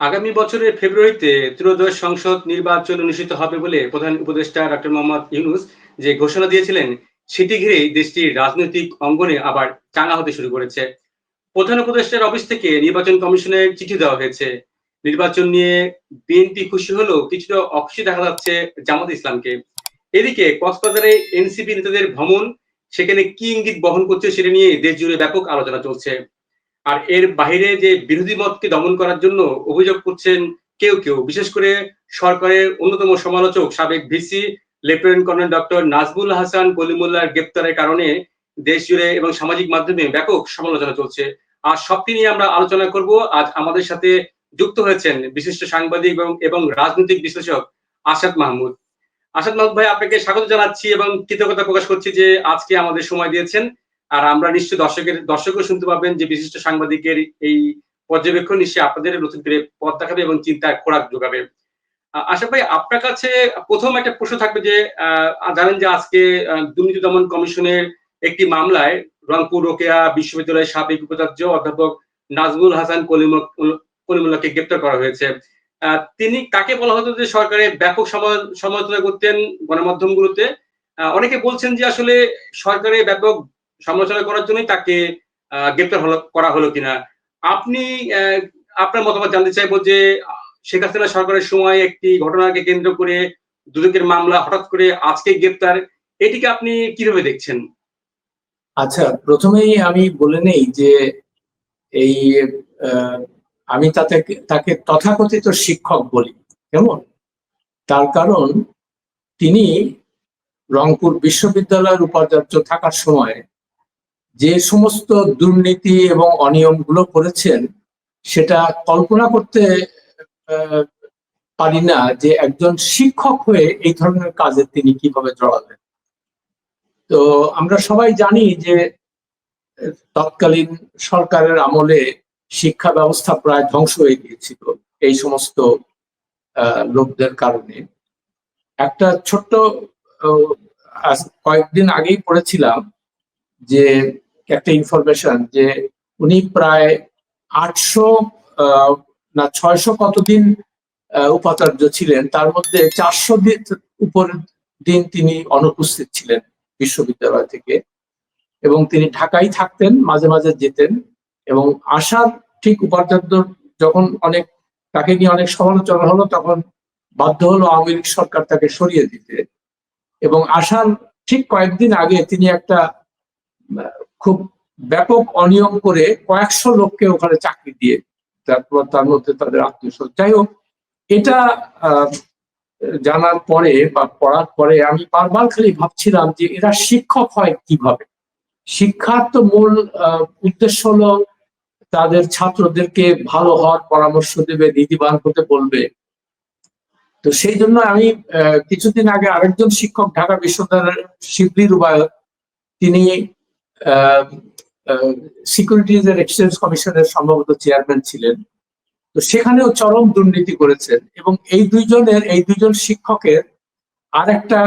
আগামী বছরের ফেব্রুয়ারিতে ত্রয়োদশ সংসদ নির্বাচন অনুষ্ঠিত হবে বলে প্রধান উপদেষ্টা ডক্টর মোহাম্মদ ইউনুস যে ঘোষণা দিয়েছিলেন, সেটি ঘিরেই দেশটির রাজনৈতিক অঙ্গনে আবার চাঙা হতে শুরু করেছে। প্রধান উপদেষ্টার অফিস থেকে নির্বাচন কমিশনের চিঠি দেওয়া হয়েছে। নির্বাচন নিয়ে বিএনপি খুশি হলেও কিছুটা অখুশি দেখা যাচ্ছে জামাত ইসলামকে। এদিকে কক্সবাজারে এনসিপি নেতাদের ভ্রমণ, সেখানে কি ইঙ্গিত বহন করছে সেটা নিয়ে দেশ জুড়ে ব্যাপক আলোচনা চলছে। আর এর বাইরে যে বিরোধী মতকে দমন করার জন্য অভিযোগ করছেন কেউ কেউ, বিশেষ করে সরকারের অন্যতম সমালোচক সাবেক VC lieutenant colonel doctor Nazbul Hasan কলিমুল্লার গ্রেপ্তারের কারণে দেশ জুড়ে এবং সামাজিক মাধ্যমে ব্যাপক সমালোচনা চলছে। আর সবটি নিয়ে আমরা আলোচনা করব। আজ আমাদের সাথে যুক্ত হয়েছেন বিশিষ্ট সাংবাদিক এবং এবং রাজনৈতিক বিশ্লেষক আসাদ মাহমুদ। আসাদ মাহমুদ ভাই, আপনাকে স্বাগত জানাচ্ছি এবং কৃতজ্ঞতা প্রকাশ করছি যে আজকে আমাদের সময় দিয়েছেন। আর আমরা নিশ্চয়ই দর্শকের দর্শকও শুনতে পাবেন যে বিশিষ্ট সাংবাদিকের এই পর্যবেক্ষণ নিশ্চয়ই আপনাদের নতুন করে পথ দেখাবে এবং চিন্তার খোরাক যোগাবে। আশা ভাই আপনার কাছে প্রথম একটা প্রশ্ন থাকবে যে জানেন যে আজকে দুর্নীতি দমন কমিশনের একটি মামলায় রংপুর রোকেয়া বিশ্ববিদ্যালয়ের সাবেক উপাচার্য অধ্যাপক নাজমুল হাসান কলিমুল্লাহকে গ্রেপ্তার করা হয়েছে। তিনি কাকে বলা হতো যে সরকারের ব্যাপক সমালোচনা করতেন গণমাধ্যমগুলোতে? অনেকে বলছেন যে আসলে সরকারের ব্যাপক সমালোচনা করার জন্যই তাকে গ্রেপ্তার হলো, করা হলো কিনা। আপনি আপনার মতামত জানতে চাইব যে, শেখ হাসিনা সরকারের সময় একটি ঘটনাকে কেন্দ্র করে দুদকের মামলা হঠাৎ করে আজকে গ্রেপ্তার, এটিকে আপনি কীভাবে দেখছেন? আচ্ছা প্রথমেই আমি বলে নেই যে এই আমি তাতে, তাকে তথাকথিত শিক্ষক বলি, কেমন? তার কারণ তিনি রংপুর বিশ্ববিদ্যালয়ের উপাচার্য থাকার সময় যে সমস্ত দুর্নীতি এবং অনিয়মগুলো করেছেন, সেটা কল্পনা করতে পারি না যে একজন শিক্ষক হয়ে এই ধরনের কাজে তিনি কীভাবে জড়াবেন তো আমরা সবাই জানি যে, তৎকালীন সরকারের আমলে শিক্ষা ব্যবস্থা প্রায় ধ্বংস হয়ে গিয়েছিল এই সমস্ত লোকদের কারণে। একটা ছোট্ট কয়েকদিন আগেই পড়েছিলাম যে একটা ইনফরমেশন যে উনি প্রায় আটশো না, ছয়শো কতদিন উপাচার্য ছিলেন, তার মধ্যে চারশো দিন উপর দিন তিনি অনুপস্থিত ছিলেন বিশ্ববিদ্যালয় থেকে। এবং তিনি ঢাকায় থাকতেন, মাঝে মাঝে যেতেন। এবং আসার ঠিক উপাচার্য যখন অনেক, তাকে নিয়ে অনেক সমালোচনা হলো, তখন বাধ্য হলো আওয়ামী লীগ সরকার তাকে সরিয়ে দিতে। এবং আসার ঠিক কয়েকদিন আগে তিনি একটা খুব ব্যাপক অনিয়ম করে কয়েকশো লোককে ওখানে চাকরি দিয়ে তারপর তার মধ্যে তাদের আত্মীয় যাই হোক, এটা জানার পরে বা পড়ার পরে আমি বারবার খালি ভাবছিলাম যে এরা শিক্ষক হয় কীভাবে? শিক্ষার তো মূল উদ্দেশ্য হলো তাদের ছাত্রদেরকে ভালো হওয়ার পরামর্শ দেবে নীতিবান হতে বলবে। তো সেই জন্য আমি কিছুদিন আগে আরেকজন শিক্ষক ঢাকা বিশ্ববিদ্যালয়ের শিবলি রুবায়ত, তিনি সিকিউরিটিজ এর এক্সচেঞ্জ কমিশনের সম্ভবত চেয়ারম্যান ছিলেন। তো সেখানেও চরম দুর্নীতি করেছেন এবং এই দুইজনের, এই দুইজন শিক্ষকের আর একটা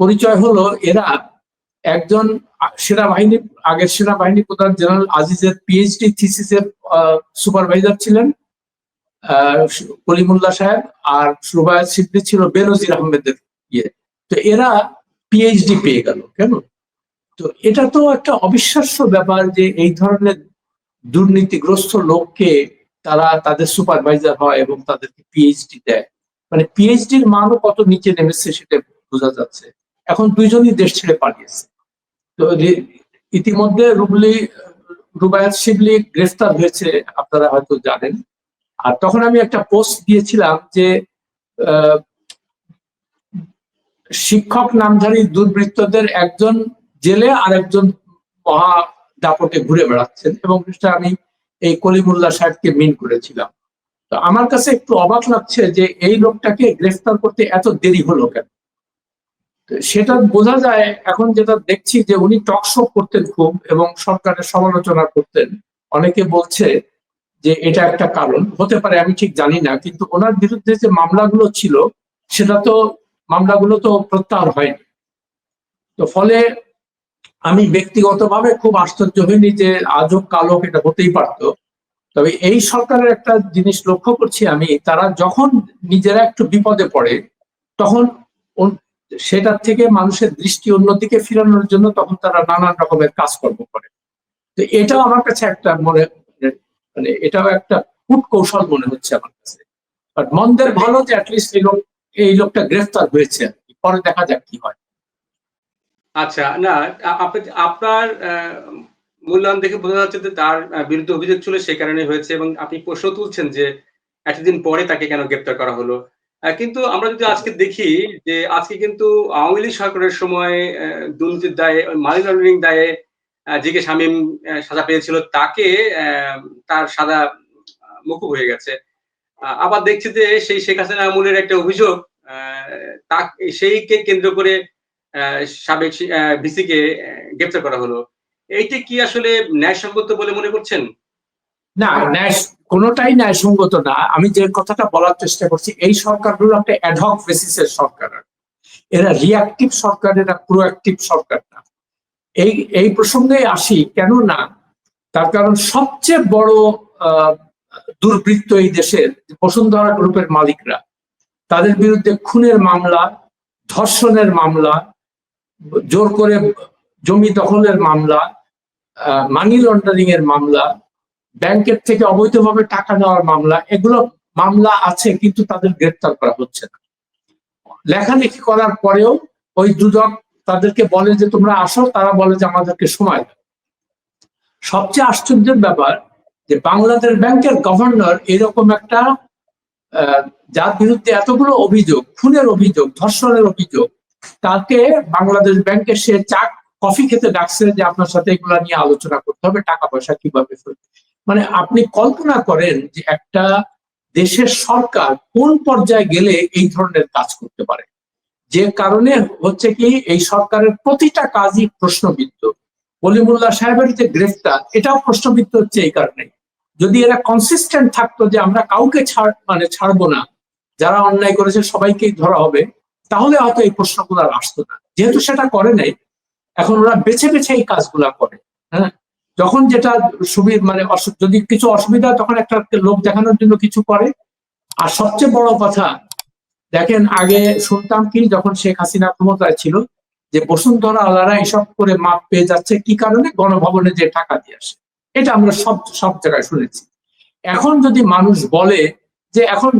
পরিচয় হলো এরা একজন সেনাবাহিনী, আগের সেনাবাহিনী প্রধান জেনারেল আজিজের পিএইচডি থিসিসের সুপারভাইজার ছিলেন কলিমুল্লাহ সাহেব আর সুবায়ত সিদ্দি ছিল বেনজির আহমেদের ইয়ে। তো এরা পিএইচডি পেয়ে গেল কেমন তো এটা তো একটা অবিশ্বাস্য ব্যাপার যে এই ধরনের দুর্নীতিগ্রস্ত লোককে তারা তাদের সুপারভাইজার হয় এবং তাদেরকে পিএইচডি দেয়। মানে পিএইচডির মানও কত নিচে নেমেছে সেটা বোঝা যাচ্ছে। এখন দুইজনই দেশ ছেড়ে পালিয়েছে। তো ইতিমধ্যে রুবলি, রুবায়াত শিবলি গ্রেফতার হয়েছে, আপনারা হয়তো জানেন। আর তখন আমি একটা পোস্ট দিয়েছিলাম যে শিক্ষক নামধারী দুর্বৃত্তদের একজন জেলে আরেকজন মহা দাপটে ঘুরে বেড়াচ্ছেন এবং আমি এই কলিমুল্লাহ সাহেবকে মিন করেছিলাম। তো আমার কাছে একটু অবাক লাগছে যে এই লোকটাকে গ্রেফতার করতে এত দেরি হলো কেন? সেটা বোঝা যায়, এখন যেটা দেখছি যে উনি টকশো করতেন খুব এবং সরকারের সমালোচনা করতেন। অনেকে বলছে যে এটা একটা কারণ, হতে পারে, আমি ঠিক জানি না, কিন্তু ওনার বিরুদ্ধে যে মামলাগুলো ছিল, সেটা তো, মামলাগুলো তো প্রত্যাহার হয়নি। তো ফলে আমি ব্যক্তিগতভাবে খুব আশ্চর্য হইনি যে আজব কালক এটা হতেই পারত। তবে এই সরকারের একটা জিনিস লক্ষ্য করছি আমি, তারা যখন নিজেরা একটু বিপদে পড়ে, তখন সেটার থেকে মানুষের দৃষ্টি অন্যদিকে ফিরানোর জন্য তখন তারা নানান রকমের কাজকর্ম করে। তো এটাও আমার কাছে একটা মনে মানে এটাও একটা কূট কৌশল মনে হচ্ছে আমার কাছে। মন্দের ভালো যে অ্যাটলিস্ট এই লোক, এই লোকটা গ্রেফতার হয়েছে। পরে দেখা যাক কি হয়। আচ্ছা না আপনার মূল্যায়ন দেখে বোঝা যাচ্ছে যে তার বিরুদ্ধে অভিযোগ ছিল সে কারণে হয়েছে এবং আপনি প্রশ্ন তুলছেন যে এতদিন পরে তাকে কেন গ্রেপ্তার করা হলো। কিন্তু আমরা যদি আজকে দেখি যে আজকে কিন্তু আওয়ামী লীগ সরকারের সময় দুর্নীতির দায়ে, মানি লন্ডারিং দায়ে যে কে শামীম সাজা পেয়েছিল তাকে তার সাজা মকুব হয়ে গেছে। আবার দেখছি যে সেই শেখ হাসিনা আমলের একটা অভিযোগ তা সেইকে কেন্দ্র করে সাবেক ভিসি কে আহ, গ্রেপ্তার করা হলো। এইটা কি আসলে ন্যায়সঙ্গত বলে মনে করছেন? না ন্যায় কোনোটাই ন্যায়সঙ্গত না। আমি যে কথাটা বলার চেষ্টা করছি এই সরকারগুলো একটা অ্যাডহক বেসিসের সরকার। এরা রিয়াক্টিভ সরকার এরা প্রোঅ্যাক্টিভ সরকার না। এই এই প্রসঙ্গে আসি কেন না? তার কারণ সবচেয়ে বড় দুর্বৃত্ত এই দেশের বসুন্ধরা গ্রুপের মালিকরা তাদের বিরুদ্ধে খুনের মামলা ধর্ষণের মামলা জোর করে জমি দখলের মামলা মানি লন্ডারিং এর মামলা, ব্যাংকের থেকে অবৈধভাবে টাকা নেওয়ার মামলা, এগুলো মামলা আছে কিন্তু তাদের গ্রেপ্তার করা হচ্ছে না। লেখালেখি করার পরেও ওই দুদক তাদেরকে বলে যে, তোমরা আসো। তারা বলে যে, আমাদেরকে সময় সবচেয়ে আশ্চর্যের ব্যাপার যে বাংলাদেশ ব্যাংকের গভর্নর এরকম একটা যার বিরুদ্ধে এতগুলো অভিযোগ, খুনের অভিযোগ, ধর্ষণের অভিযোগ তাকে বাংলাদেশ ব্যাংকে সে চা কফি খেতে ডাকছে যে আপনার সাথে এগুলা নিয়ে আলোচনা করতে হবে, টাকা পয়সা কীভাবে মানে আপনি কল্পনা করেন যে একটা দেশের সরকার কোন পর্যায়ে গেলে এই ধরনের কাজ করতে পারে? যে কারণে হচ্ছে কি এই সরকারের প্রতিটা কাজই প্রশ্নবিদ্ধ। অলিমুল্লাহ সাহেবের যে গ্রেফতার, এটাও প্রশ্নবিদ্ধ হচ্ছে এই কারণে। যদি এরা কনসিস্টেন্ট থাকতো যে আমরা কাউকে ছাড় মানে ছাড়বো না, যারা অন্যায় করেছে সবাইকেই ধরা হবে তাহলে হয়তো এই প্রশ্নগুলো আর আসতো না। যেহেতু সেটা করে নাই, এখন ওরা বেছে বেছে এই কাজগুলা করে হ্যাঁ? যখন যেটা সুবিধা মানে যদি কিছু অসুবিধা তখন একটা লোক দেখানোর জন্য কিছু করে। আর সবচেয়ে বড় কথা, দেখেন, আগে শুনতাম কি, যখন শেখ হাসিনা ক্ষমতায় ছিল, যে বসুন্ধরা আলারা এসব করে মাপ পেয়ে যাচ্ছে, কি কারণে? গণভবনে যে টাকা দিয়ে আসে। এটা আমরা সব সব জায়গায় শুনেছি। এখন যদি মানুষ বলে যে, এখন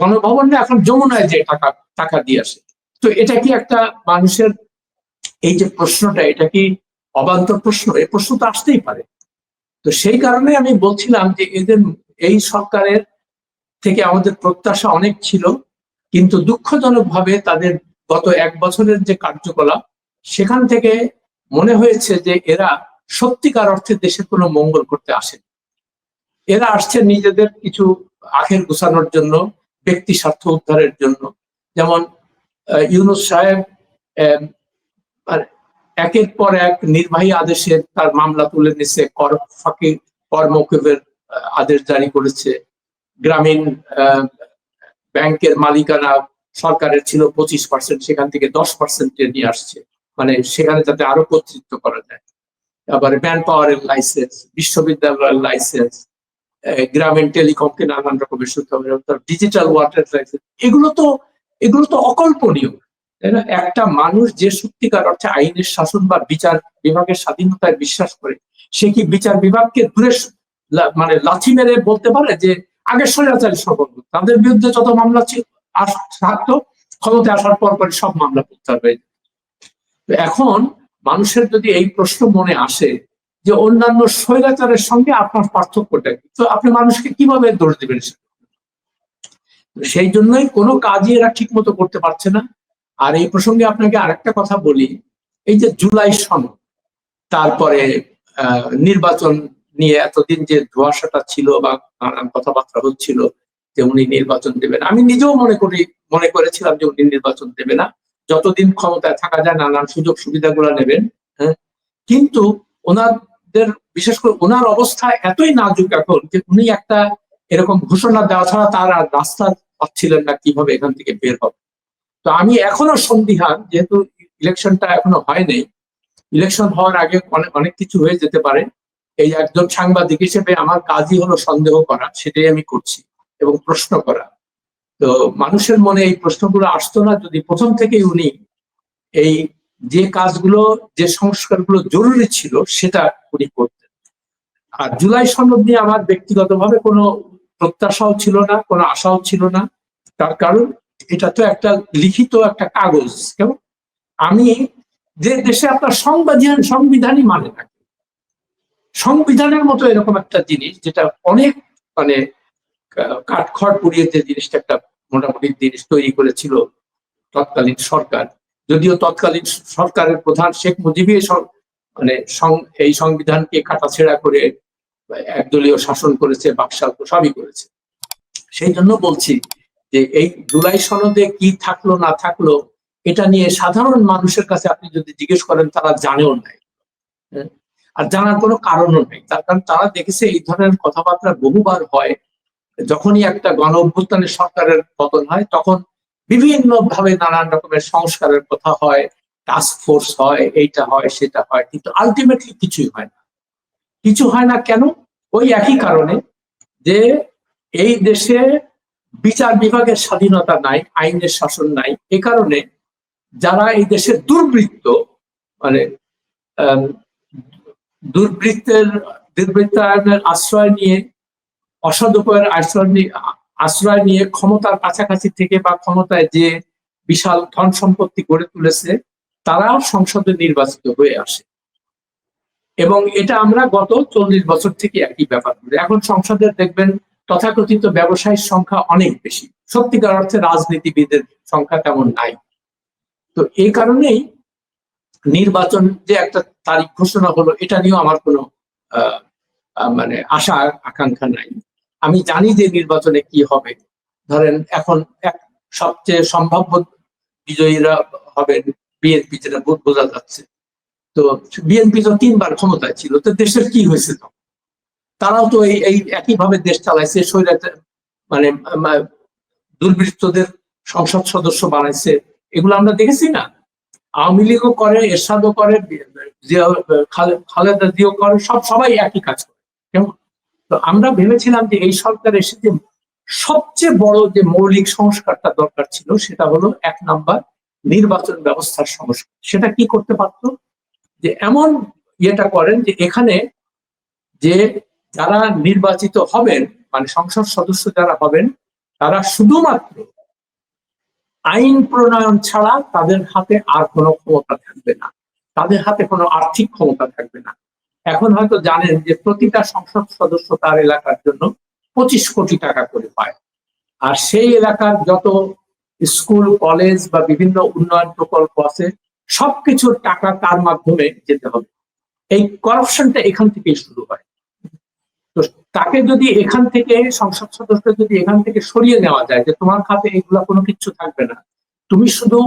গণভবনে এখন যমুনায় যে টাকা টাকা দিয়ে আসে। তো এটা কি একটা মানুষের এই যে প্রশ্নটা, এটা কি অবান্তর প্রশ্ন? এই প্রশ্ন তো আসতেই পারে। তো সেই কারণে আমি বলছিলাম যে এদের এই সরকারের থেকে আমাদের প্রত্যাশা অনেক ছিল, কিন্তু দুঃখজনক ভাবে তাদের গত এক বছরের যে কার্যকলাপ, সেখান থেকে মনে হয়েছে যে এরা সত্যিকার অর্থে দেশের কোনো মঙ্গল করতে আসেন। এরা আসছে নিজেদের কিছু আখের গুছানোর জন্য ব্যক্তি স্বার্থ উদ্ধারের জন্য। যেমন ইউনুস সাহেব একের পর এক নির্বাহী আদেশে তার মামলা তুলে নিচ্ছে কর ফাঁকি কর মৌকুফের আহ, আদেশ জারি করেছে। গ্রামীণ ব্যাংকের মালিকানা সরকারের ছিল পঁচিশ পার্সেন্ট সেখান থেকে দশ পার্সেন্টে নিয়ে আসছে। মানে সেখানে যাতে আরও কর্তৃত্ব করা যায়। আবার ম্যান পাওয়ারের লাইসেন্স বিশ্ববিদ্যালয়ের লাইসেন্স গ্রামীণ টেলিকমকে নানান রকমের সুবিধা ডিজিটাল ওয়াটার লাইসেন্স এগুলো তো এগুলো তো অকল্পনীয়, তাই না একটা মানুষ যে সত্যিকার অর্থে আইনের শাসন বা বিচার বিভাগের স্বাধীনতায় বিশ্বাস করে, সে কি বিচার বিভাগকে দূরে মানে লাথি মেরে বলতে পারে যে, আগে স্বৈরাচারী সকল তাদের বিরুদ্ধে যত মামলা থাকতো, ক্ষমতায় আসার পর পরে সব মামলা প্রত্যাহার। তো এখন মানুষের যদি এই প্রশ্ন মনে আসে যে অন্যান্য স্বৈরাচারের সঙ্গে আপনার পার্থক্যটা তো আপনি মানুষকে কীভাবে দোষ দেবেন সেই জন্যই কোনো কাজই এরা ঠিক মতো করতে পারছে না। আর এই প্রসঙ্গে আপনাকে আরেকটা কথা বলি। এই যে জুলাই সনদ, তারপরে নির্বাচন নিয়ে এতদিন যে ধোয়াশাটা ছিল বা নানান কথাবার্তা হচ্ছিল যে উনি নির্বাচন দেবেন, আমি নিজেও মনে করি, মনে করেছিলাম যে উনি নির্বাচন দেবে না। যতদিন ক্ষমতায় থাকা যায়, নানান সুযোগ সুবিধাগুলো নেবেন হ্যাঁ। কিন্তু ওনাদের বিশেষ করে ওনার অবস্থা এতই নাজুক এখন যে উনি একটা এরকম ঘোষণা দেওয়া ছাড়া তার আর রাস্তা পাচ্ছিলেন না কীভাবে এখান থেকে বের হবে। তো আমি এখনও সন্দিহান, যেহেতু ইলেকশনটা এখনও হয়নি, ইলেকশন হওয়ার আগে অনেক অনেক কিছু হয়ে যেতে পারে। এই একজন সাংবাদিক হিসেবে আমার কাজই হলো সন্দেহ করা, সেটাই আমি করছি এবং প্রশ্ন করা। তো মানুষের মনে এই প্রশ্নগুলো আসতো না যদি প্রথম থেকেই উনি এই যে কাজগুলো, যে সংস্কারগুলো জরুরি ছিল, সেটা উনি করতেন। আর জুলাই সনদ নিয়ে আমার ব্যক্তিগতভাবে কোনো প্রত্যাশাও ছিল না, কোনো আশাও ছিল না। তার কারণ, এটা তো একটা লিখিত একটা কাগজ, কেমন? আমি যে দেশে আপনার সংবিধান, সংবিধানই মানে না। সংবিধানের মতো এরকম একটা জিনিস, যেটা অনেক মানে কাঠখড় পুড়িয়ে যে জিনিসটা একটা মোটামুটি জিনিস তৈরি করেছিল তৎকালীন সরকার যদিও তৎকালীন সরকারের প্রধান শেখ মুজিবই মানে এই সংবিধানকে কাটাছেড়া করে একদলীয় শাসন করেছে, বাকশাল সবই করেছে। সেই জন্য বলছি যে এই জুলাই সনদে কি থাকল, না থাকল, এটা নিয়ে সাধারণ মানুষের কাছে আপনি যদি জিজ্ঞেস করেন, তারা জানেও নাই। হ্যাঁ? আর জানার কোনো কারণও নেই। তার কারণ তারা দেখেছে এই ধরনের কথাবার্তা বহুবার হয়। যখনই একটা গণ অভ্যুত্থানের সরকারের পতন হয়, তখন বিভিন্ন ভাবে নানান রকমের সংস্কারের কথা হয় টাস্ক ফোর্স হয়, এইটা হয়, সেটা হয়, কিন্তু আলটিমেটলি কিছুই হয় না। কিছু হয় না কেন? ওই একই কারণে যে এই দেশে বিচার বিভাগের স্বাধীনতা নাই, আইনের শাসন নাই, এ কারণে যারা এই দেশের দুর্বৃত্ত মানে দুর্বৃত্তের, দুর্বৃত্তায়নের আশ্রয় নিয়ে অসদুপয়ের আশ্রয় নিয়ে আশ্রয় নিয়ে ক্ষমতার কাছাকাছি থেকে বা ক্ষমতায় যে বিশাল ধন সম্পত্তি গড়ে তুলেছে, তারা সংসদে নির্বাচিত হয়ে আসে। এবং এটা আমরা গত চল্লিশ বছর থেকে একই ব্যাপার করি। এখন সংসদের দেখবেন তথাকথিত ব্যবসায়ীর সংখ্যা অনেক বেশি। সত্যিকার অর্থে রাজনীতিবিদের সংখ্যা তেমন নাই। তো এই কারণেই নির্বাচন যে একটা তারিখ ঘোষণা হলো, এটা নিয়েও আমার কোনো মানে আশা, আকাঙ্ক্ষা নাই। আমি জানি যে নির্বাচনে কি হবে। ধরেন এখন এক সবচেয়ে সম্ভাব্য বিজয়ীরা হবেন বিএনপি, যেটা বোঝা যাচ্ছে। তো বিএনপি তো তিনবার ক্ষমতায় ছিল, তো দেশের কি হয়েছে তো তারাও তো এই এই একইভাবে দেশ চালাইছে, স্বৈরাচার মানে দুর্বৃত্তদের সংসদ সদস্য বানাইছে। এগুলো আমরা দেখেছি না? আওয়ামী লীগও করে, এরশাদও করে খালেদা জিও করে, সব সবাই একই কাজ করে। কেমন? তো আমরা ভেবেছিলাম যে এই সরকার এসে যে সবচেয়ে বড় যে মৌলিক সংস্কারটা দরকার ছিল, সেটা হলো এক নাম্বার নির্বাচন ব্যবস্থার সংস্কার। সেটা কি করতে পারত? যে এমন ইয়েটা করেন যে এখানে যে যারা নির্বাচিত হবেন মানে সংসদ সদস্য যারা হবেন, তারা শুধুমাত্র আইন প্রণয়ন ছাড়া তাদের হাতে আর কোনো ক্ষমতা থাকবে না। তাদের হাতে কোনো আর্থিক ক্ষমতা থাকবে না। এখন হয়তো জানেন যে প্রতিটা সংসদ সদস্য তার এলাকার জন্য পঁচিশ কোটি টাকা করে পায়। আর সেই এলাকার যত স্কুল, কলেজ বা বিভিন্ন উন্নয়ন প্রকল্প আছে, সবকিছুর টাকা তার মাধ্যমে যেতে হবে। এই করাপশনটা এখান থেকেই শুরু হয়। তো তাকে যদি এখান থেকে, সংসদ সদস্য যদি এখান থেকে সরিয়ে নেওয়া যায় যে তোমার খাতে এগুলা কোনো কিছু থাকবে না, তুমি শুধু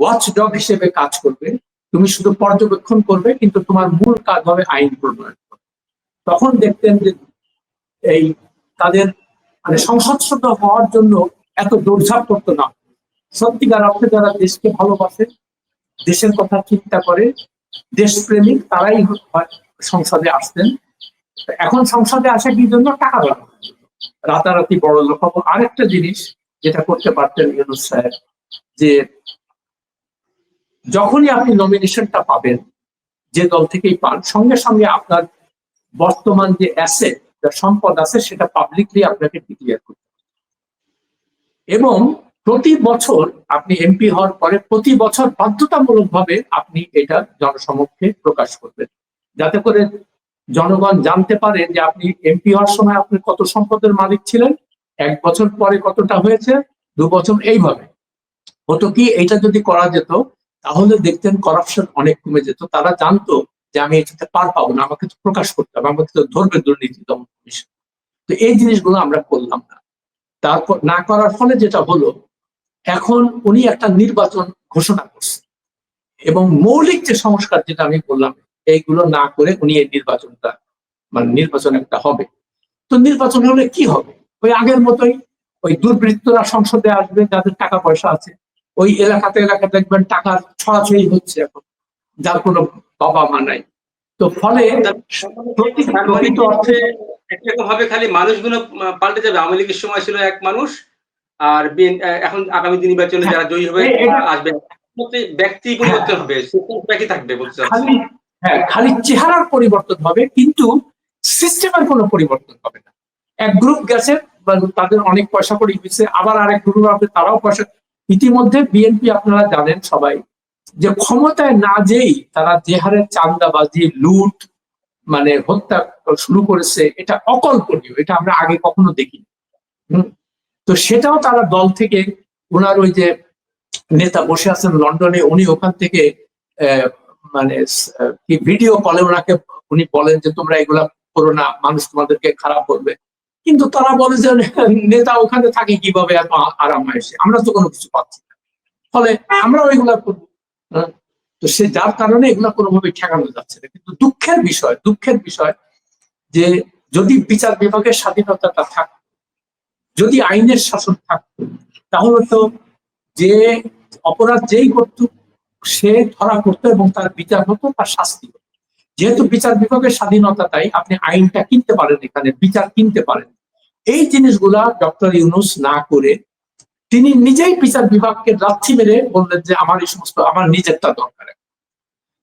ওয়াচ ডগ হিসেবে কাজ করবে তুমি শুধু পর্যবেক্ষণ করবে, কিন্তু তোমার মূল কাজ হবে আইন প্রণয়ন তখন দেখতেন যে এই তাদের মানে সংসদ হওয়ার জন্য এত দৌড়ঝাঁপ করতো না। সত্যিকার অর্থে যারা দেশকে ভালোবাসে, দেশের কথা চিন্তা করে, দেশপ্রেমিক, তারাই সংসদে আসতেন। এখন সংসদে আসে কি জন্য? টাকা জন্য। রাতারাতি বড় লোক আরেকটা জিনিস যেটা করতে পারতেন ইউনুস সাহেব, যে যখনই আপনি নমিনেশনটা পাবেন, যে দল থেকেই পান, সঙ্গে সঙ্গে আপনার বর্তমান যে অ্যাসেট যা সম্পদ আছে, সেটা পাবলিকলি আপনাকে ডিক্লেয়ার করতে এবং প্রতি বছর আপনি এমপি হওয়ার পরে প্রতি বছর বাধ্যতামূলকভাবে আপনি এটা জনসমক্ষে প্রকাশ করবেন। যাতে করে জনগণ জানতে পারে যে আপনি এমপি হওয়ার সময় আপনি কত সম্পদের মালিক ছিলেন, এক বছর পরে কতটা হয়েছে, দু বছর এইভাবে। হতো কি এটা যদি করা যেত তাহলে দেখতেন করাপশন অনেক কমে যেত। তারা জানতো যে আমি এটাতে পার পাবো না, আমাকে তো প্রকাশ করতে হবে, আমাকে তো ধরবে দুর্নীতি দমন কমিশন। তো এই জিনিসগুলো আমরা করলাম না। তারপর না করার ফলে যেটা হলো, এখন উনি একটা নির্বাচন ঘোষণা করছেন। এবং মৌলিক যে সংস্কার যেটা আমি বললাম, এইগুলো না করে উনি এই নির্বাচনটা মানে নির্বাচন একটা হবে। তো নির্বাচন হলে কি হবে? ওই আগের মতোই ওই দুর্বৃত্তরা সংসদে আসবে, যাদের টাকা পয়সা আছে ওই এলাকাতে এলাকা দেখবেন টাকার ছড়াছড়ি হচ্ছে এখন যার কোনো বাবা মা নাই। তো ফলে প্রকৃত প্রকৃত অর্থে একরকম খালি মানুষগুলো পাল্টে যাবে। আওয়ামী লীগের সময় ছিল এক মানুষ আর এখন আগামী দিন নির্বাচনে যারা জয়ী হবে এ- আসবে। ব্যক্তি পরিবর্তন হবে একই থাকবে বলতে খালি হ্যাঁ খালি চেহারার পরিবর্তন হবে কিন্তু সিস্টেমের কোনো পরিবর্তন হবে না। এক গ্রুপ গেছে তাদের অনেক পয়সা করে হয়েছে আবার আরেক গ্রুপ হবে তারাও পয়সা ইতিমধ্যে বিএনপি আপনারা জানেন সবাই যে ক্ষমতায় না যেই তারা যে হারে চান্দাবাজি লুট মানে হত্যা শুরু করেছে, এটা অকল্পনীয়, এটা আমরা আগে কখনো দেখিনি। তো সেটাও তারা দল থেকে ওনার ওই যে নেতা বসে আছেন লন্ডনে, উনি ওখান থেকে মানে ভিডিও কলে ওনাকে, উনি বলেন যে তোমরা এগুলা করো না, মানুষ তোমাদেরকে খারাপ করবে কিন্তু তারা বলে যে, নেতা ওখানে থাকে কীভাবে এত আরাম এসে, আমরা তো কোনো কিছু পাচ্ছি না। ফলে আমরা ওইগুলা করব। হ্যাঁ? তো সে যার কারণে এগুলা কোনোভাবে ঠেকানো যাচ্ছে না। কিন্তু দুঃখের বিষয় দুঃখের বিষয় যে, যদি বিচার বিভাগের স্বাধীনতাটা থাকতো যদি আইনের শাসন থাকতো তাহলে তো যে অপরাধ যেই করত সে ধরা করতো এবং তার বিচার হতো, তার শাস্তি হতো। যেহেতু বিচার বিভাগের স্বাধীনতা তাই আপনি আইনটা কিনতে পারেন এখানে, বিচার কিনতে পারেন। এই জিনিসগুলা ডক্টর ইউনুস না করে তিনি নিজেই বিচার বিভাগকে লাথি মেরে বললেন যে আমার এই সমস্ত, আমার নিজেরটা দরকার।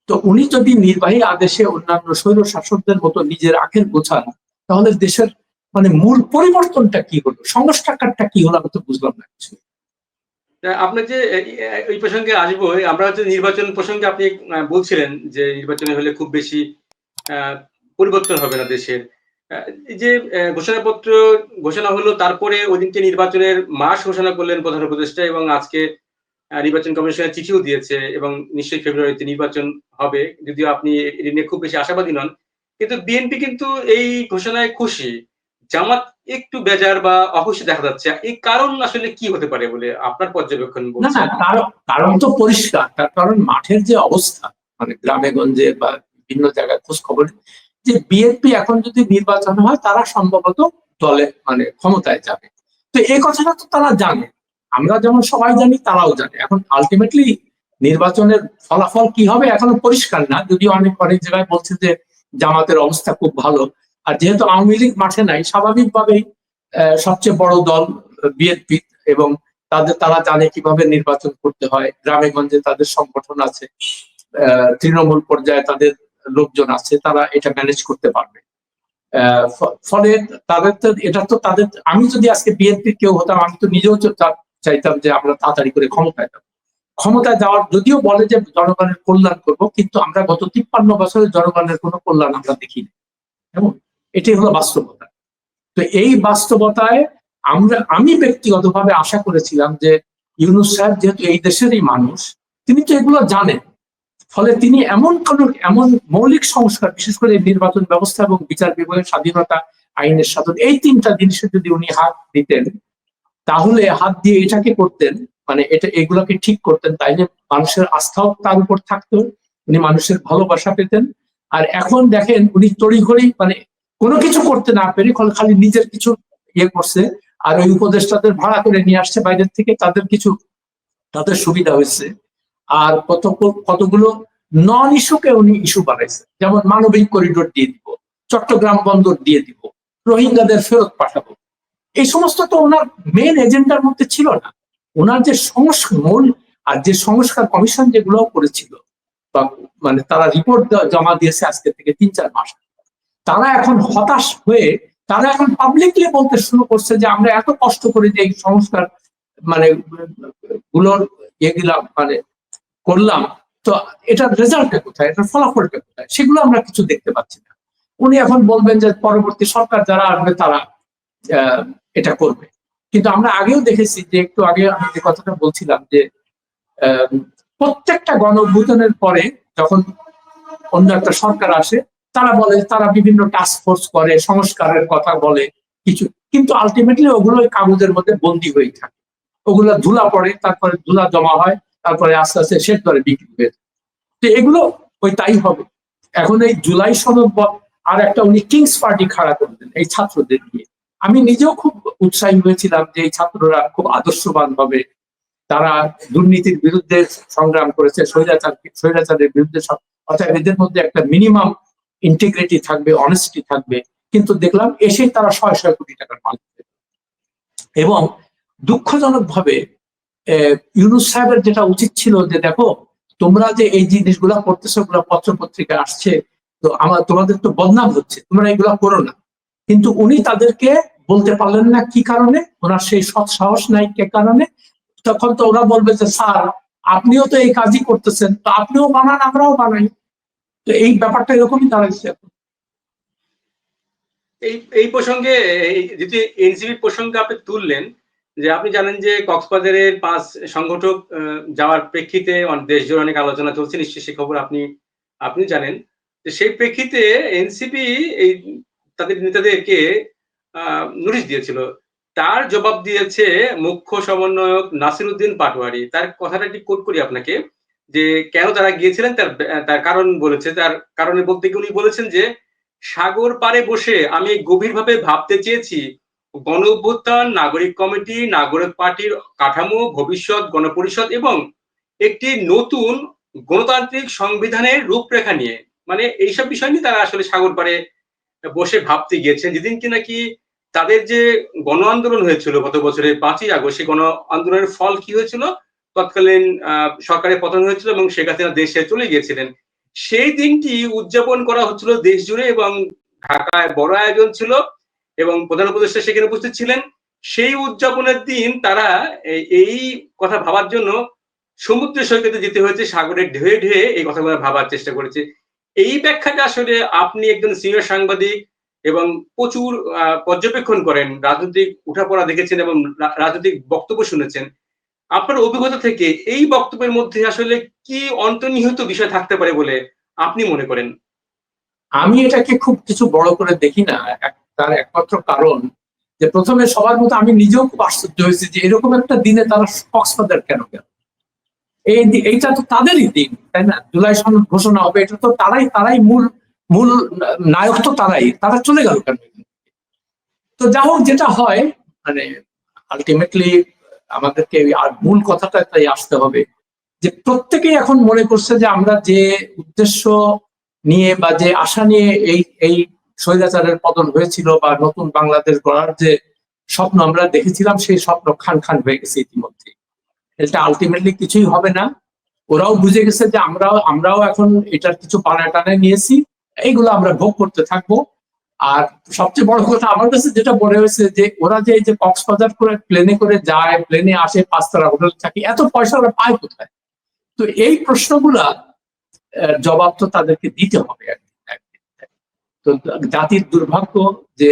তো উনি যদি নির্বাহী আদেশে অন্যান্য স্বৈর শাসকদের মতো নিজের আখের গোছান, তাহলে দেশের মানে মূল পরিবর্তনটা কি হলো? সংস্কারটা কি হলো আমি তো বুঝলাম না কিছু। তা আপনি যে এই প্রসঙ্গে আসব আমরা হচ্ছে নির্বাচন প্রসঙ্গে আপনি বলছিলেন যে নির্বাচনে হলে খুব বেশি পরিবর্তন হবে না দেশের। যে ঘোষণাপত্র ঘোষণা হলো, তারপরে ওদিনকে নির্বাচনের মাস ঘোষণা করলেন প্রধান উপদেষ্টা এবং আজকে নির্বাচন কমিশনের চিঠিও দিয়েছে এবং নিশ্চয়ই ফেব্রুয়ারিতে নির্বাচন হবে। যদিও আপনি এটি নিয়ে খুব বেশি আশাবাদী নন। কিন্তু বিএনপি কিন্তু এই ঘোষণায় খুশি। জামাত একটু বেজার বা অখুশি দেখা যাচ্ছে। এই কারণ আসলে কি হতে পারে বলে আপনার পর্যবেক্ষণ না কারণ কারণ তো পরিষ্কার। তার কারণ মাঠের যে অবস্থা মানে গ্রামে গঞ্জে বা বিভিন্ন জায়গায় খোঁজ খবর যে বিএনপি এখন যদি নির্বাচন হয় তারা সম্ভবত দলে মানে ক্ষমতায় যাবে। তো এই কথাটা তো তারা জানে। আমরা যেমন সবাই জানি তারাও জানে। এখন আলটিমেটলি নির্বাচনের ফলাফল কি হবে এখনও পরিষ্কার না। যদিও অনেক অনেক জায়গায় বলছে যে জামাতের অবস্থা খুব ভালো। আর যেহেতু আওয়ামী লীগ মাঠে নাই, স্বাভাবিকভাবেই সবচেয়ে বড় দল বিএনপি এবং তাদের, তারা জানে কীভাবে নির্বাচন করতে হয়। গ্রামে গঞ্জে তাদের সংগঠন আছে তৃণমূল পর্যায়ে তাদের লোকজন আছে, তারা এটা ম্যানেজ করতে পারবে। ফলে তাদের তো, এটা তো তাদের, আমি যদি আজকে বিএনপির কেউ হতাম, আমি তো নিজেও চাইতাম যে আমরা তাড়াতাড়ি করে ক্ষমতায় যাব। ক্ষমতায় যাওয়ার, যদিও বলে যে জনগণের কল্যাণ করব, কিন্তু আমরা গত তিপ্পান্ন বছরে জনগণের কোনো কল্যাণ আমরা দেখিনি। কেমন? এটাই হলো বাস্তবতা। তো এই বাস্তবতায় আমরা, আমি ব্যক্তিগতভাবে আশা করেছিলাম যে ইউনুস সাহেব যেহেতু এই দেশেরই মানুষ, তিনি তো এগুলো জানেন। ফলে তিনি এমন কোন, এমন মৌলিক সংস্কার, বিশেষ করে নির্বাচন ব্যবস্থা এবং বিচার বিভাগের স্বাধীনতা আইনের সাধন, এই তিনটা জিনিসে যদি উনি হাত দিতেন, তাহলে হাত দিয়ে এটাকে করতেন মানে এটা, এগুলোকে ঠিক করতেন, তাই যে মানুষের আস্থাও তার উপর থাকতো, উনি মানুষের ভালোবাসা পেতেন। আর এখন দেখেন উনি তড়িঘড়ি মানে কোনো কিছু করতে না পেরে খালি- নিজের কিছু ইয়ে করছে, আর ওই উপদেষ্টাদের ভাড়া করে নিয়ে আসছে বাইরের থেকে, তাদের কিছু, তাদের সুবিধা হয়েছে। আর কত কতগুলো নন ইস্যুকে উনি ইস্যু বানাইছে। যেমন মানবিক করিডোর দিয়ে দিব, চট্টগ্রাম বন্দর দিয়ে দিব, রোহিঙ্গাদের ফেরত পাঠাবো। এই সমস্ত তো ওনার মেন এজেন্ডার মধ্যে ছিল না। ওনার যে সংস্কার মূল আর যে সংস্কার কমিশন যেগুলো করেছিল, বা মানে তারা রিপোর্ট জমা দিয়েছে আজকে থেকে তিন চার মাস। তারা এখন হতাশ হয়ে, তারা এখন পাবলিকলি বলতে শুরু করছে যে আমরা এত কষ্ট করে যে এই সংস্কার মানে গুলোর এগুলা মানে করলাম, তো এটার রেজাল্টটা কোথায়? এটার ফলাফলটা কোথায়? সেগুলো আমরা কিছু দেখতে পাচ্ছি না। উনি এখন বলবেন যে পরবর্তী সরকার যারা আসবে, তারা এটা করবে। কিন্তু আমরা আগেও দেখেছি যে একটু আগে আমি যে কথাটা বলছিলাম যে প্রত্যেকটা গণ পরে যখন অন্য একটা সরকার আসে তারা বলে, তারা বিভিন্ন টাস্ক ফোর্স করে, সংস্কারের কথা বলে, কিছু। কিন্তু আলটিমেটলি ওগুলো কাগজের মধ্যে বন্দি হয়ে থাকে। ওগুলো ধুলা পড়ে, তারপরে ধুলা জমা হয়, তারপরে আস্তে আস্তে শেষ করে বিক্রি হয়ে যায়। তো এগুলো ওই তাই হবে। এখন এই জুলাই সনদ আর একটা উনি কিংস পার্টি খাড়া করলেন এই ছাত্রদের নিয়ে। আমি নিজেও খুব উৎসাহী হয়েছিলাম যে এই ছাত্ররা খুব আদর্শবান হবে। তারা দুর্নীতির বিরুদ্ধে সংগ্রাম করেছে, স্বৈরাচার স্বৈরাচারের বিরুদ্ধে অর্থাৎ এদের মধ্যে একটা মিনিমাম ইন্টিগ্রিটি থাকবে অনেস্টি থাকবে। কিন্তু দেখলাম এসে তারা শয় শয় কোটি টাকার মালিক এবং দুঃখজনক ভাবে ইউনুস সাহেবের যেটা উচিত ছিল যে, দেখো, তোমরা যে এই জিনিসগুলা করতেছো ওগুলা পত্র পত্রিকায় আসছে, তো আমার, তোমাদের তো বদনাম হচ্ছে, তোমরা এগুলা করো না। কিন্তু উনি তাদেরকে বলতে পারলেন না কি কারণে, ওনার সেই সৎ সাহস নাই কে কারণে। তখন তো ওরা বলবে যে, স্যার, আপনিও তো এই কাজই করতেছেন, তো আপনিও বানান, আমরাও বানাই। তো এই ব্যাপারটা এরকমই দাঁড়াইছে এখন। এই এই প্রসঙ্গে, এই যদি এনসিপি প্রসঙ্গে আপনি তুললেন, যে আপনি জানেন যে কক্সবাজারের পাঁচ সংগঠক যাওয়ার প্রেক্ষিতে দেশ জুড়ে অনেক আলোচনা চলছে, নিশ্চয়ই সে খবর আপনি আপনি জানেন। যে সেই প্রেক্ষিতে এনসিপি এই তাদের নেতাদেরকে নোটিশ দিয়েছিল। তার জবাব দিয়েছে মুখ্য সমন্বয়ক নাসিরুদ্দিন পাটোয়ারি। তার কথাটা একটি কোট করি আপনাকে। যে কেন তারা গিয়েছিলেন, তার তার কারণ বলেছে। তার কারণে বলতে গিয়ে উনি বলেছেন যে, সাগর পাড়ে বসে আমি গভীরভাবে ভাবতে চেয়েছি, গণ অভ্যুত্থান, নাগরিক কমিটি, নাগরিক পার্টির কাঠামো, ভবিষ্যৎ, গণপরিষদ এবং একটি নতুন গণতান্ত্রিক সংবিধানের রূপরেখা নিয়ে। মানে এইসব বিষয় নিয়ে তারা আসলে সাগর পাড়ে বসে ভাবতে গিয়েছেন। যেদিন কি নাকি তাদের যে গণ আন্দোলন হয়েছিল গত বছরের পাঁচই আগস্ট, সেই গণ আন্দোলনের ফল কি হয়েছিল? তৎকালীন সরকারের পতন হয়েছিল এবং শেখ হাসিনা দেশে চলে গিয়েছিলেন। সেই দিনটি উদযাপন করা হচ্ছিল দেশ জুড়ে এবং ঢাকায় বড় আয়োজন ছিল এবং প্রধান উপদেষ্টা সেখানে উপস্থিত ছিলেন। সেই উদযাপনের দিন তারা এই- কথা ভাবার জন্য সমুদ্র সৈকতে যেতে হয়েছে, সাগরের ঢেয়ে ঢেয়ে এই কথাগুলো ভাবার চেষ্টা করেছে। এই ব্যাখ্যাটা আসলে আপনি একজন সিনিয়র সাংবাদিক এবং প্রচুর পর্যবেক্ষণ করেন, রাজনৈতিক উঠাপড়া দেখেছেন এবং রাজনৈতিক বক্তব্য শুনেছেন। আপনার অভিজ্ঞতা থেকে এই বক্তব্যের মধ্যে আসলে কি অন্তর্নিহিত বিষয় থাকতে পারে বলে আপনি মনে করেন? আমি এটাকে খুব কিছু বড় করে দেখি না তার একমাত্র কারণ যে প্রথমে সবার মতো আমি নিজেও খুব আশ্চর্য হয়েছি যে এরকম একটা দিনে তারা কক্সবাজার কেন গেল? এই এইটা তো তাদেরই দিন, তাই না? জুলাই সনদ ঘোষণা হবে, এটা তো তারাই তারাই মূল মূল নায়ক তো তারাই। তারা চলে গেল কেন? তো যা হোক যেটা হয় মানে আলটিমেটলি আমাদেরকে আর মূল কথাটা তাই আসতে হবে যে প্রত্যেকেই এখন মনে করছে যে আমরা যে উদ্দেশ্য নিয়ে বা যে আশা নিয়ে এই এই স্বৈরাচারের পতন হয়েছিল বা নতুন বাংলাদেশ গড়ার যে স্বপ্ন আমরা দেখেছিলাম, সেই স্বপ্ন খান খান হয়ে গেছে ইতিমধ্যে। এটা আলটিমেটলি কিছুই হবে না। ওরাও বুঝে গেছে যে আমরাও আমরাও এখন এটার কিছু পানা টানে নিয়েছি। এইগুলো আমরা ভোগ করতে থাকব। আর সবচেয়ে বড় কথা আমার কাছে যেটা মনে হয়েছে যে ওরা যে এই যে কক্সবাজার করে প্লেনে করে যায় প্লেনে আসে পাঁচতারা হোটেল থাকে, এত পয়সা ওরা পায় কোথায়? তো এই প্রশ্নগুলা জবাব তো তাদেরকে দিতে হবে তো জাতির দুর্ভাগ্য যে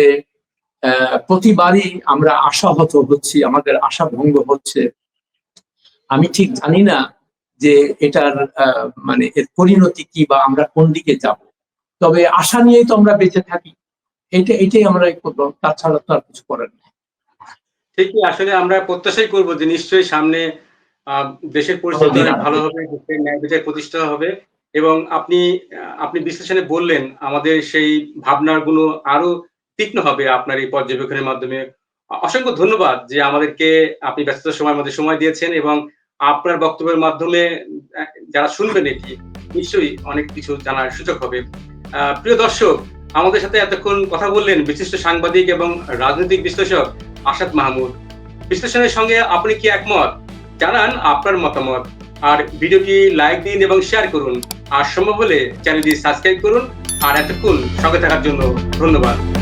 প্রতিবারই আমরা আশাহত হচ্ছি, আমাদের আশা ভঙ্গ হচ্ছে। আমি ঠিক জানি না যে এটার মানে এর পরিণতি কি বা আমরা কোন দিকে যাব। তবে আশা নিয়েই তো আমরা বেঁচে থাকি। এটা এটাই আমরা করব। তাছাড়া তো আর কিছু করার নেই। ঠিকই আসলে আমরা প্রত্যাশাই করব যে নিশ্চয়ই সামনে দেশের পরিস্থিতি ভালো হবে দেশের ন্যায় বিচার প্রতিষ্ঠা হবে এবং আপনি আপনি বিশ্লেষণে বললেন আমাদের সেই ভাবনারগুলো আরও তীক্ষ্ণ হবে আপনার এই পর্যবেক্ষণের মাধ্যমে। অসংখ্য ধন্যবাদ যে আমাদেরকে আপনি ব্যস্ততার সময়ের মধ্যে সময় দিয়েছেন এবং আপনার বক্তব্যের মাধ্যমে যারা শুনবেন এটি নিশ্চয়ই অনেক কিছু জানার সুযোগ হবে। আহ, প্রিয় দর্শক আমাদের সাথে এতক্ষণ কথা বললেন বিশিষ্ট সাংবাদিক এবং রাজনৈতিক বিশ্লেষক আসাদ মাহমুদ। বিশ্লেষণের সঙ্গে আপনি কি একমত? জানান আপনার মতামত। আর ভিডিওটি লাইক দিন এবং শেয়ার করুন। আর সম্ভব হলে চ্যানেলটি সাবস্ক্রাইব করুন। আর এতক্ষণ সঙ্গে থাকার জন্য ধন্যবাদ।